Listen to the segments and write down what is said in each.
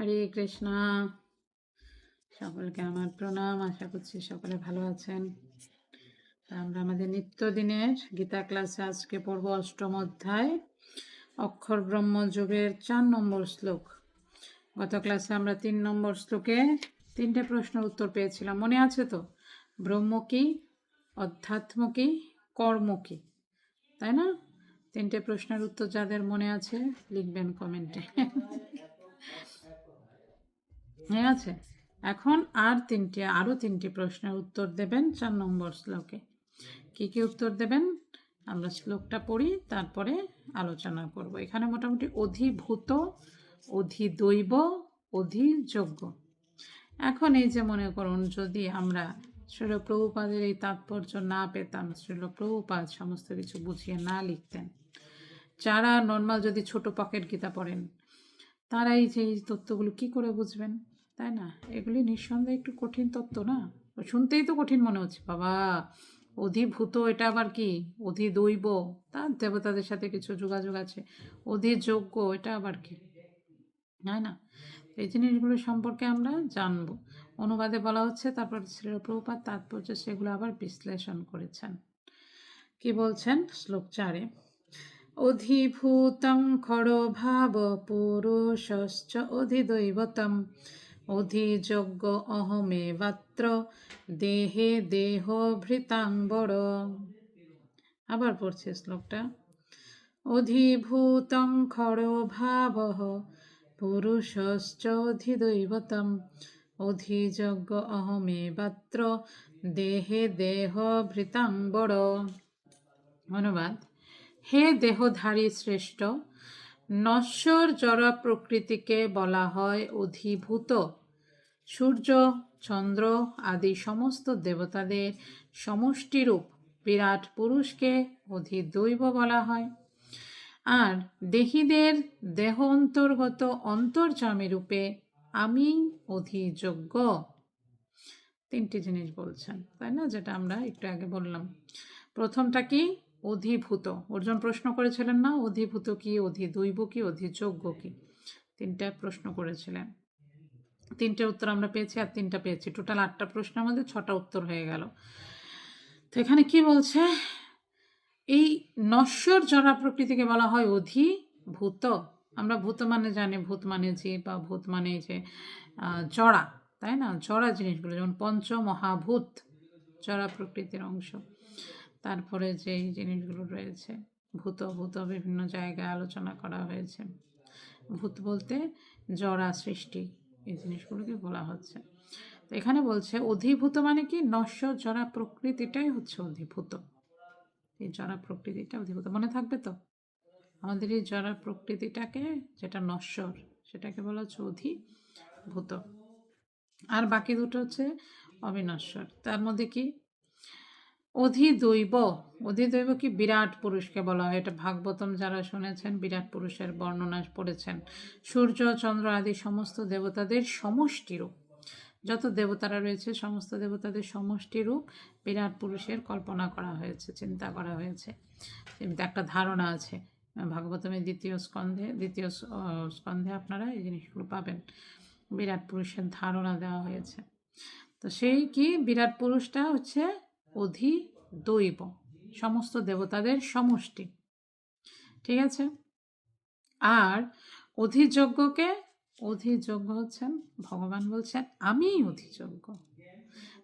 হরে কৃষ্ণ। সকলকে আমার প্রণাম। আশা করছি সকলে ভালো আছেন। আমরা আমাদের নিত্যদিনের গীতা ক্লাসে আজকে পড়ব অষ্টম অধ্যায়, অক্ষর ব্রহ্ম যুগের চার নম্বর শ্লোক। গত ক্লাসে আমরা তিন নম্বর শ্লোকে তিনটে প্রশ্নের উত্তর পেয়েছিলাম। মনে আছে তো? ব্রহ্ম কি, অধ্যাত্ম কি, কর্ম কি? তাই না? তিনটে প্রশ্নের উত্তর যাদের মনে আছে লিখবেন কমেন্টে। ঠিক আছে? এখন আর তিনটি, আরও তিনটি প্রশ্নের উত্তর দেবেন চার নম্বর শ্লোকে। কি কি উত্তর দেবেন? আমরা শ্লোকটা পড়ি, তারপরে আলোচনা করব। এখানে মোটামুটি অধিভূত, অধিদৈব অধিযোগ্য এখন এই যে মনে করুন, যদি আমরা শ্রীল প্রভুপাদের এই তাৎপর্য না পেতাম শ্রীল প্রভুপাদ সমস্ত কিছু বুঝিয়ে না লিখতেন, যারা নর্মাল যদি ছোট পকেট গীতা পড়েন, তারা এই যে এই তত্ত্বগুলো কি করে বুঝবেন? তাই না? এগুলি নিঃসন্দেহে একটু কঠিন তত্ত্ব না? শুনতেই তো কঠিন মনে হচ্ছে। বাবা, অধিভূত এটা আবার কি? অধি দৈব তার দেবতাদের সাথে কিছু যোগাযোগ আছে। অধিযোগ্য, এটা আবার কি? তাই না? এই জিনিসগুলো সম্পর্কে আমরা জানব। অনুবাদে বলা হচ্ছে, তারপর শ্রীপ্রভুপাত তাৎপর্য সেগুলো আবার বিশ্লেষণ করেছেন। কি বলছেন? শ্লোক চারে। অধিভূতম অধিভূতং খড়ভাব পুরুষশ্চ অধিদৈবতম। অধিযোগ্য অহমে বাত্র দেহে দেহ ভৃতাঙ্বর আবার পড়ছে শ্লোকটা। অধিভূতং খড়ভাব পুরুষশ্চ অধিদৈবতম অধিযজ্ঞ অহমে বাত্র দেহে দেহ ভৃতাঙ্বর অনুবাদ। হে দেহধারী শ্রেষ্ঠ, নশ্বর জড় প্রকৃতিকে বলা হয় অধিভূত। সূর্য, চন্দ্র আদি সমস্ত দেবতাদের সমষ্টিরূপ বিরাট পুরুষকে অধিদৈব বলা হয়। আর দেহীদের দেহ অন্তর্গত অন্তর্জামী রূপে আমি অধিযোগ্য তিনটি জিনিস বলছেন, তাই না? যেটা আমরা একটু আগে বললাম। প্রথমটা কি? অধিভূত। অর্জুন প্রশ্ন করেছিলেন না, অধিভূত কি, অধিদৈব কি, অধিযোগ্য কি? তিনটা প্রশ্ন করেছিলেন। তিনটে উত্তর আমরা পেয়েছি আর তিনটা পেয়েছি। টোটাল আটটা প্রশ্নের মধ্যে ছটা উত্তর হয়ে গেল। তো এখানে কি বলছে? এই নশ্বর জরা প্রকৃতিকে বলা হয় অধিভূত। আমরা ভূত মানে জানি, ভূত মানে যে বা ভূত মানে যে জড়া, তাই না? জড়া জিনিসগুলো, যেমন পঞ্চ মহাভূত জড়া প্রকৃতির অংশ। তারপরে যেই জিনিসগুলো রয়েছে, ভূত ভূত বিভিন্ন জায়গায় আলোচনা করা হয়েছে। ভূত বলতে জড়া সৃষ্টি। এই জিনিসগুলোকে বলা হচ্ছে। তো এখানে বলছে, অধিভূত মানে কি? নশ্বর, জরা প্রকৃতিটাই হচ্ছে অধিভূত। এই জরা প্রকৃতিটা অধিভূত মনে থাকবে তো? আমাদের এই জরা প্রকৃতিটাকে, যেটা নশ্বর, সেটাকে বলা হচ্ছে অধিভূত। আর বাকি দুটো হচ্ছে অবিনশ্বর। তার মধ্যে কি? অধিদৈব অধিদৈব কি বিরাট পুরুষকে বলা হয়? এটা ভাগবতম যারা শুনেছেন, বিরাট পুরুষের বর্ণনা পড়েছেন। সূর্য, চন্দ্র আদি সমস্ত দেবতাদের সমষ্টি রূপ যত দেবতারা রয়েছে, সমস্ত দেবতাদের সমষ্টি রূপ বিরাট পুরুষের কল্পনা করা হয়েছে, চিন্তা করা হয়েছে। একটা ধারণা আছে ভাগবতমের দ্বিতীয় স্কন্ধে দ্বিতীয় স্কন্ধে আপনারা এই জিনিসগুলো পাবেন। বিরাট পুরুষের ধারণা দেওয়া হয়েছে। তো সেই কি বিরাট পুরুষটা হচ্ছে অধি দৈব। সমস্ত দেবতাদের সমষ্টি। ঠিক আছে? আর অধিযোগ্যকে অধিযোগ্য হচ্ছেন, ভগবান বলছেন আমি অধিযোগ্য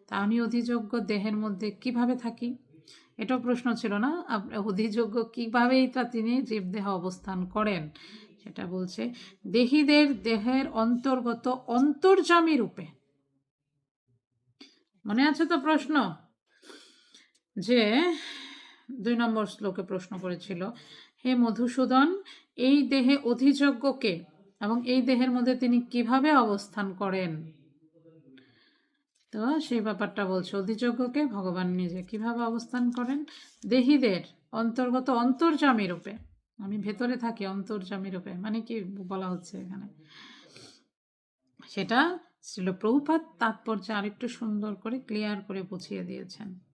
তা আমি অধিযোগ্য দেহের মধ্যে কীভাবে থাকি? এটাও প্রশ্ন ছিল না। অধিযোগ্য কীভাবেই তা তিনি জীবদেহ অবস্থান করেন? সেটা বলছে, দেহীদের দেহের অন্তর্গত অন্তর্জামী রূপে। মনে আছে তো প্রশ্ন? যে দুই নম্বর শ্লোকে প্রশ্ন করেছিল, হে মধুসূদন, এই দেহে অধিযোগ্যকে এবং এই দেহের মধ্যে তিনি কীভাবে অবস্থান করেন? তো সেই ব্যাপারটা বলছে অধিযোগ্যকে ভগবান নিজে কীভাবে অবস্থান করেন? দেহীদের অন্তর্গত অন্তর্জামী রূপে, আমি ভেতরে থাকি অন্তর্জামী রূপে মানে কি বলা হচ্ছে এখানে? সেটা ছিল প্রভুপাত তাৎপর্য আরেকটু সুন্দর করে, ক্লিয়ার করে বুঝিয়ে দিয়েছেন।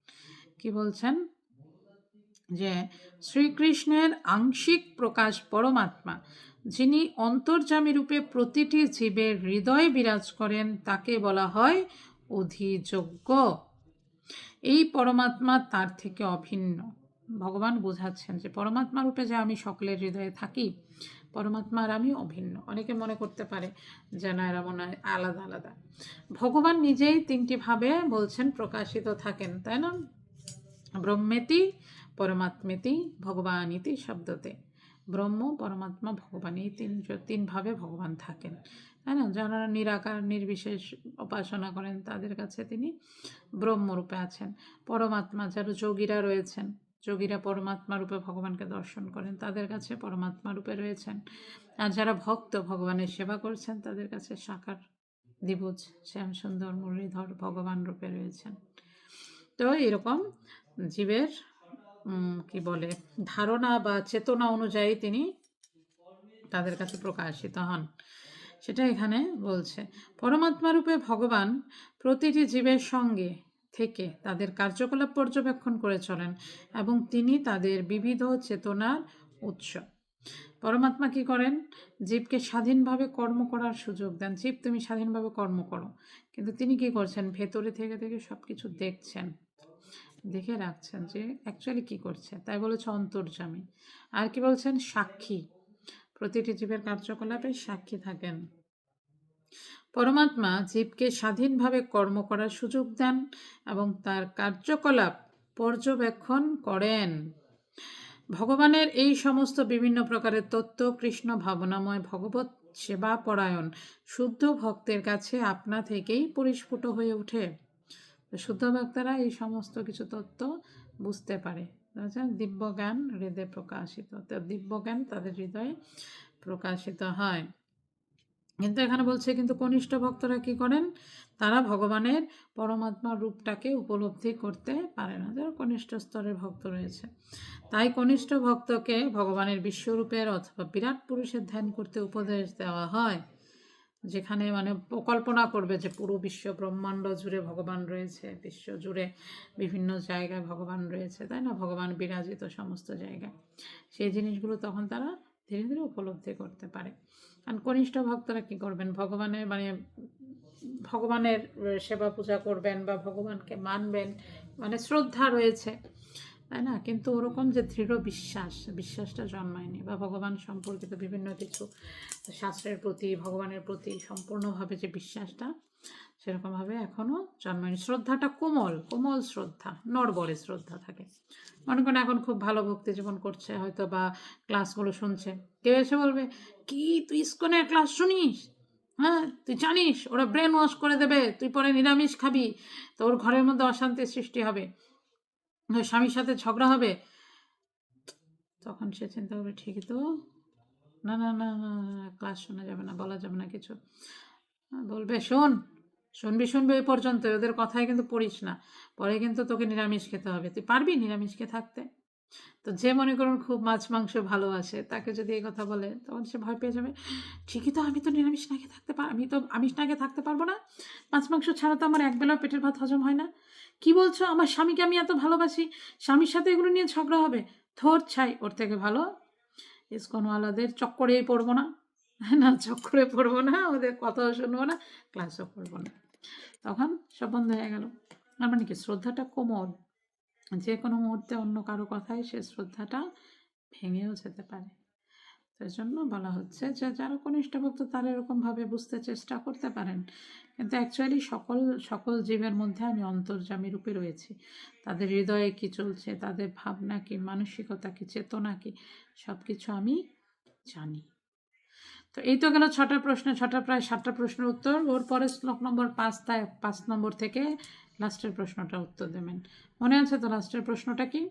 কি বলছেন? যে শ্রীকৃষ্ণের আংশিক প্রকাশ পরমাত্মা, যিনি অন্তর্যামী রূপে প্রতিটি জীবের হৃদয়ে বিরাজ করেন, তাকে বলা হয় অধিযোগ্য। এই পরমাত্মা তার থেকে অভিন্ন। ভগবান বোঝাচ্ছেন যে পরমাত্মা রূপে যে আমি সকলের হৃদয়ে থাকি পরমাত্মার আমি অভিন্ন। অনেকে মনে করতে পারে যে না, এরা মনে হয় আলাদা আলাদা। ভগবান নিজেই তিনটি ভাবে বলছেন, প্রকাশিত থাকেন, তাই না? ব্রহ্মেতি পরমাত্মেতি ভগবানিতি শব্দতে। ব্রহ্ম, পরমাত্মা ভগবান এই তিন তিনভাবে ভগবান থাকেন। তাই না? যারা নিরাকার, নির্বিশেষ উপাসনা করেন, তাদের কাছে তিনি ব্রহ্মরূপে আছেন। পরমাত্মা যারা যোগীরা রয়েছেন, যোগীরা পরমাত্মা রূপে ভগবানকে দর্শন করেন, তাদের কাছে পরমাত্মা রূপে রয়েছেন। আর যারা ভক্ত, ভগবানের সেবা করছেন, তাদের কাছে সাকার দিবুজ শ্যামসুন্দর, মুরলীধর ভগবান রূপে রয়েছেন। তো এরকম জীবের কি বলে, ধারণা বা চেতনা অনুযায়ী তিনি তাদের কাছে প্রকাশিত হন। সেটা এখানে বলছে, পরমাত্মা রূপে ভগবান প্রতিটি জীবের সঙ্গে থেকে তাদের কার্যকলাপ পর্যবেক্ষণ করে চলেন এবং তিনি তাদের বিবিধ চেতনার উৎস। পরমাত্মা কি করেন? জীবকে স্বাধীনভাবে কর্ম করার সুযোগ দেন। জীব, তুমি স্বাধীনভাবে কর্ম করো। কিন্তু তিনি কি করছেন? ভেতরে থেকে থেকে সব কিছু দেখছেন। দেখে রাখছেন যে অ্যাকচুয়ালি কি করছে? তাই বলেছে অন্তর্জামী। আর কি বলছেন? সাক্ষী। প্রতিটি জীবের কার্যকলাপে সাক্ষী থাকেন। পরমাত্মা জীবকে স্বাধীনভাবে কর্ম করার সুযোগ দেন এবং তার কার্যকলাপ পর্যবেক্ষণ করেন। ভগবানের এই সমস্ত বিভিন্ন প্রকারের তত্ত্ব, কৃষ্ণ ভাবনাময় ভগবত সেবা পরায়ণ শুদ্ধ ভক্তের কাছে আপনা থেকেই পরিস্ফুট হয়ে ওঠে। শুদ্ধ ভক্তরা এই সমস্ত কিছু তত্ত্ব বুঝতে পারে। বুঝেছেন? দিব্যজ্ঞান হৃদয়ে প্রকাশিত। তো দিব্যজ্ঞান তাদের হৃদয়ে প্রকাশিত হয়। কিন্তু এখানে বলছে, কিন্তু কনিষ্ঠ ভক্তরা কি করেন? তারা ভগবানের পরমাত্মার রূপটাকে উপলব্ধি করতে পারে না। যারা কনিষ্ঠ স্তরের ভক্ত রয়েছে। তাই কনিষ্ঠ ভক্তকে ভগবানের বিশ্বরূপের অথবা বিরাট পুরুষের ধ্যান করতে উপদেশ দেওয়া হয়। যেখানে মানে কল্পনা করবে যে পুরো বিশ্ব ব্রহ্মাণ্ড জুড়ে ভগবান রয়েছে, বিশ্ব জুড়ে বিভিন্ন জায়গায় ভগবান রয়েছে, তাই না? ভগবান বিরাজিত সমস্ত জায়গায়। সেই জিনিসগুলো তখন তারা ধীরে ধীরে উপলব্ধি করতে পারে। কারণ কনিষ্ঠ ভক্তরা কি করবেন? ভগবানের মানে ভগবানের সেবা পূজা করবেন বা ভগবানকে মানবেন মানে শ্রদ্ধা রয়েছে। তাই না? কিন্তু ওরকম যে দৃঢ় বিশ্বাস, বিশ্বাসটা জন্মায়নি বা ভগবান সম্পর্কিত বিভিন্ন কিছু শাস্ত্রের প্রতি, ভগবানের প্রতি সম্পূর্ণভাবে যে বিশ্বাসটা, সেরকমভাবে এখনও জন্মায়নি। শ্রদ্ধাটা কোমল কোমল শ্রদ্ধা, নড়বড়ে শ্রদ্ধা থাকে। মনে করেন এখন খুব ভালো ভক্তি জীবন করছে, হয়তো বা ক্লাসগুলো শুনছে। কেউ এসে বলবে, কি, তুই ইস্কনের ক্লাস শুনিস? হ্যাঁ তুই জানিস, ওরা ব্রেন ওয়াশ করে দেবে, তুই পরে নিরামিষ খাবি, তোর ঘরের মধ্যে অশান্তির সৃষ্টি হবে। ওর স্বামীর সাথে ঝগড়া হবে? তখন সে চিন্তা করবে ঠিক তো। না না না না ক্লাস শোনা যাবে না, বলা যাবে না কিছু। বলবে, শোন, শুনবি শুনবি ওই পর্যন্ত, ওদের কথায় কিন্তু পড়িস না। পরে কিন্তু তোকে নিরামিষ খেতে হবে। তুই পারবি নিরামিষকে থাকতে? তো যে মনে করুন খুব মাছ মাংস ভালোবাসে তাকে যদি এই কথা বলে, তখন সে ভয় পেয়ে যাবে। ঠিকই তো, আমি তো নিরামিষ না থাকতে পার আমি তো আমিষ না থাকতে পারব না। মাছ মাংস ছাড়া তো আমার একবেলাও পেটের ভাত হজম হয় না। কি বলছো? আমার স্বামীকে আমি এত ভালোবাসি। স্বামীর সাথে এগুলো নিয়ে ঝগড়া হবে। থোর ছাই, ওর থেকে ভালো। ইস্কনওয়ালাদের চক্করেই পড়ব না। না, চক্করে পড়ব না, ওদের কথাও শুনব না ক্লাসও করব না। তখন সব বন্ধ হয়ে গেল। তার মানে কি, শ্রদ্ধাটা কোমল। যে কোনো মুহূর্তে অন্য কারও কথায় সে শ্রদ্ধাটা ভেঙেও যেতে পারে। সেই জন্য বলা হচ্ছে যে, যারা কনিষ্ঠ ভক্ত তারা এরকমভাবে বুঝতে চেষ্টা করতে পারেন। কিন্তু অ্যাকচুয়ালি সকল সকল জীবের মধ্যে আমি অন্তর্যামী রূপে রয়েছি। তাদের হৃদয়ে কি চলছে, তাদের ভাবনা কি, মানসিকতা কি, চেতনা কি সব কিছু আমি জানি। তো এই তো গেল ছটা প্রশ্ন, ছটা প্রায় সাতটা প্রশ্নের উত্তর। ওর পরে শ্লোক নম্বর পাঁচ তাই, পাঁচ নম্বর থেকে লাস্টের প্রশ্নটা উত্তর দেবেন। মনে আছে তো লাস্টের প্রশ্নটা কি?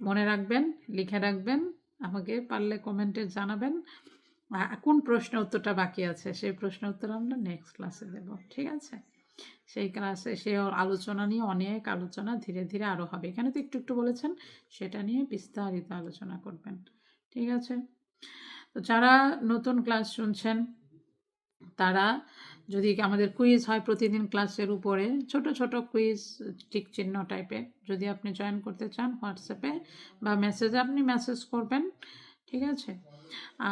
মনে রাখবেন, লিখে রাখবেন, আমাকে পারলে কমেন্টে জানাবেন। কোন প্রশ্ন উত্তরটা বাকি আছে? সেই প্রশ্ন উত্তর আমরা নেক্সট ক্লাসে দেব, ঠিক আছে? সেই ক্লাসে সে আলোচনা নিয়ে অনেক আলোচনা ধীরে ধীরে আরও হবে। এখানে তো একটু একটু বলেছেন, সেটা নিয়ে বিস্তারিত আলোচনা করবেন, ঠিক আছে? তো যারা নতুন ক্লাস শুনছেন তারা যদি আমাদের কুইজ হয় প্রতিদিন ক্লাসের উপরে, ছোট ছোট কুইজ টিক চিহ্ন টাইপের যদি আপনি জয়েন করতে চান হোয়াটসঅ্যাপে বা মেসেজে আপনি মেসেজ করবেন, ঠিক আছে?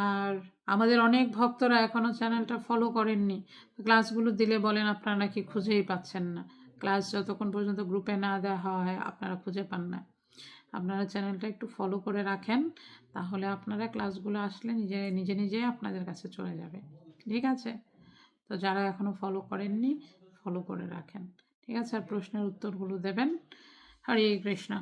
আর আমাদের অনেক ভক্তরা এখনও চ্যানেলটা ফলো করেননি। ক্লাসগুলো দিলে বলেন আপনারা নাকি খুঁজেই পাচ্ছেন না। ক্লাস যতক্ষণ পর্যন্ত গ্রুপে না দেওয়া হয়, আপনারা খুঁজে পান না। আপনারা চ্যানেলটা একটু ফলো করে রাখেন, তাহলে আপনারা ক্লাসগুলো আসলে নিজে নিজে নিজে আপনাদের কাছে চলে যাবে। ঠিক আছে? তো যারা এখনও ফলো করেননি ফলো করে রাখেন। ঠিক আছে? আর প্রশ্নের উত্তরগুলো দেবেন। হরে কৃষ্ণ।